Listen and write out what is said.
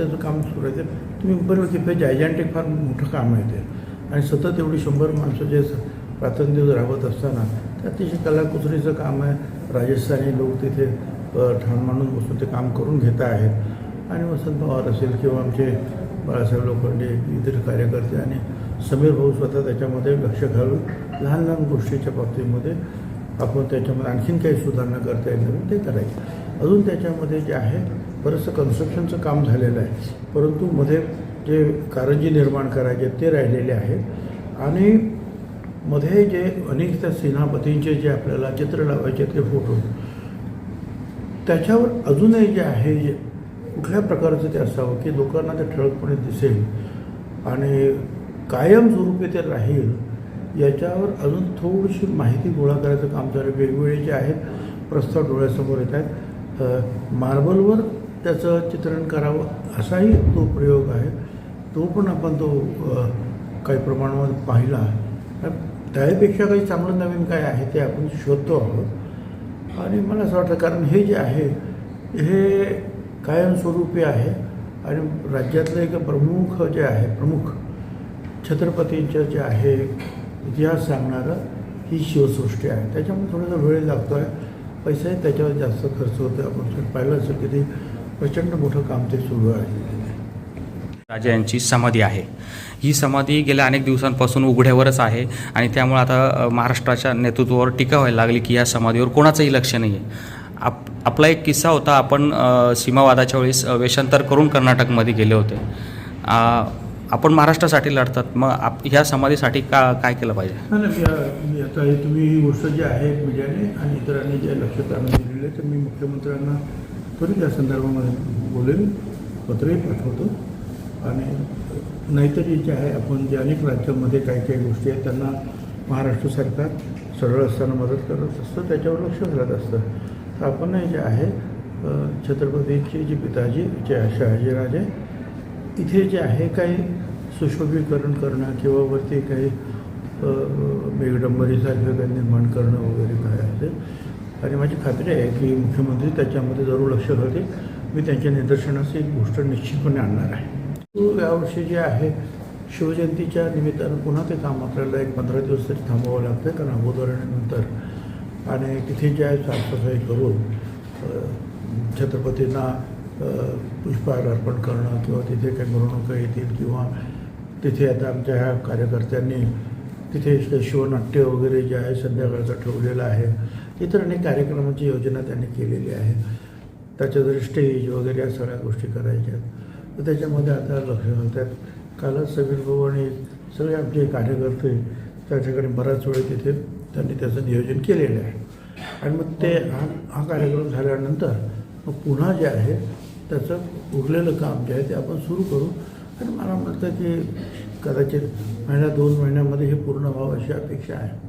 त्याचं काम सुरू आहे. तुम्ही बरोबर की जायजॅन्टिक फार मोठं काम आहे ते. आणि सतत एवढी शंभर माणसं जे प्रातिनिधिक राबत असताना ते अतिशय कलाकुसरीचं काम आहे. राजस्थानी लोक तिथे ठाण मांडून बसून ते काम करून घेत आहेत. आणि वसंत पवार असेल किंवा आमचे बाळासाहेब लोखंडे इतर कार्यकर्ते आणि समीर भाऊ स्वतः त्याच्यामध्ये लक्ष घालून लहान लहान गोष्टीच्या बाबतीमध्ये आपण त्याच्यामध्ये आणखीन काही सुधारणा करता येईल ते करायचं. अजून त्याच्यामध्ये जे आहे बरंचसं कन्स्ट्रक्शनचं काम झालेलं आहे. परंतु मध्ये जे कारंजी निर्माण करायचे ते राहिलेले आहेत. आणि मध्ये जे अनेक त्या सेनापतींचे जे आपल्याला चित्र लावायचे ते फोटो त्याच्यावर अजूनही जे आहे जे कुठल्या प्रकारचं ते असावं की लोकांना ते ठळकपणे दिसेल आणि कायमस्वरूपी ते राहील याच्यावर अजून थोडीशी माहिती गोळा करायचं काम चालू आहे. वेगवेगळे जे आहेत प्रस्ताव डोळ्यासमोर येत आहेत. मार्बलवर त्याचं चित्रण करावं असाही तो प्रयोग आहे. तो पण आपण तो काही प्रमाणामध्ये पाहिला. त्यापेक्षा काही चांगलं नवीन काय आहे ते आपण शोधतो आहोत. आणि मला असं वाटतं कारण हे जे आहे हे कायमस्वरूपी आहे. आणि राज्यातलं एक प्रमुख जे आहे प्रमुख छत्रपतींचं जे आहे इतिहास सांगणारं ही शिवसृष्टी आहे. त्याच्यामुळे थोडासा वेळ लागतो आहे पैसाही त्याच्यावर जास्त खर्च होतो आपण पाहिलं असेल की ते प्रचंड मोठं काम ते सुरू आहे. राजा यांची समाधी आहे. ही समाधी गेल्या अनेक दिवसांपासून उघड्यावरच आहे आणि त्यामुळे आता महाराष्ट्राच्या नेतृत्वावर टीका व्हायला लागली की या समाधीवर कोणाचंही लक्ष नाही आहे आप आपला एक किस्सा होता आपण सीमावादाच्या वेळेस वेषांतर करून कर्नाटकमध्ये गेले होते. आपण महाराष्ट्रासाठी लढतात मग आप ह्या समाधीसाठी का काय केलं पाहिजे? नाही आता तुम्ही ही गोष्ट जी आहे मीडियाने आणि इतरांनी जे लक्ष आणून दिलेली आहे तर मी मुख्यमंत्र्यांना त्वरित या संदर्भामध्ये बोलेन पत्रही पाठवतो. आणि नाहीतरी जे आहे आपण जे अनेक राज्यांमध्ये काही काही गोष्टी आहेत त्यांना महाराष्ट्र सरकार सरळ असताना मदत करत असतं त्याच्यावर लक्ष घालत असतं. तर आपणही जे आहे छत्रपतीचे जे पिताजी जे आहे शहाजीराजे इथे जे आहे काही सुशोभीकरण करणं किंवा वरती काही मेघडंबरीसारखं काही निर्माण करणं वगैरे काय असेल आणि माझी खात्री आहे की मुख्यमंत्री त्याच्यामध्ये जरूर लक्ष घालतील. मी त्यांच्या निदर्शनास एक गोष्ट निश्चितपणे आणणार आहे. यावर्षी जे आहे शिवजयंतीच्या निमित्तानं पुन्हा ते काम आपल्याला एक पंधरा दिवस तरी थांबवावं लागतं कारण अगोदर आणि तिथे जे आहे साफसफाई करून छत्रपतींना पुष्पहार अर्पण करणं किंवा तिथे काही मिरवणुका येतील किंवा तिथे आता आमच्या ह्या कार्यकर्त्यांनी तिथे शिवनाट्य वगैरे जे आहे संध्याकाळचं ठेवलेलं आहे. इतर अनेक कार्यक्रमाची योजना त्यांनी केलेली आहे त्याच्या जरी स्टेज वगैरे या सगळ्या गोष्टी करायच्या आहेत. तर त्याच्यामध्ये आता लक्ष घालतात कालच समीर भाऊ आणि सगळे आमचे कार्यकर्ते त्या ठिकाणी बराच वेळ तिथे त्यांनी त्याचं नियोजन केलेलं आहे. आणि मग ते हा हा कार्यक्रम झाल्यानंतर मग पुन्हा जे आहे त्याचं उरलेलं काम जे आहे ते आपण सुरू करू. आणि मला म्हणतं की कदाचित महिन्या दोन महिन्यामध्ये हे पूर्ण व्हावं अशी अपेक्षा आहे.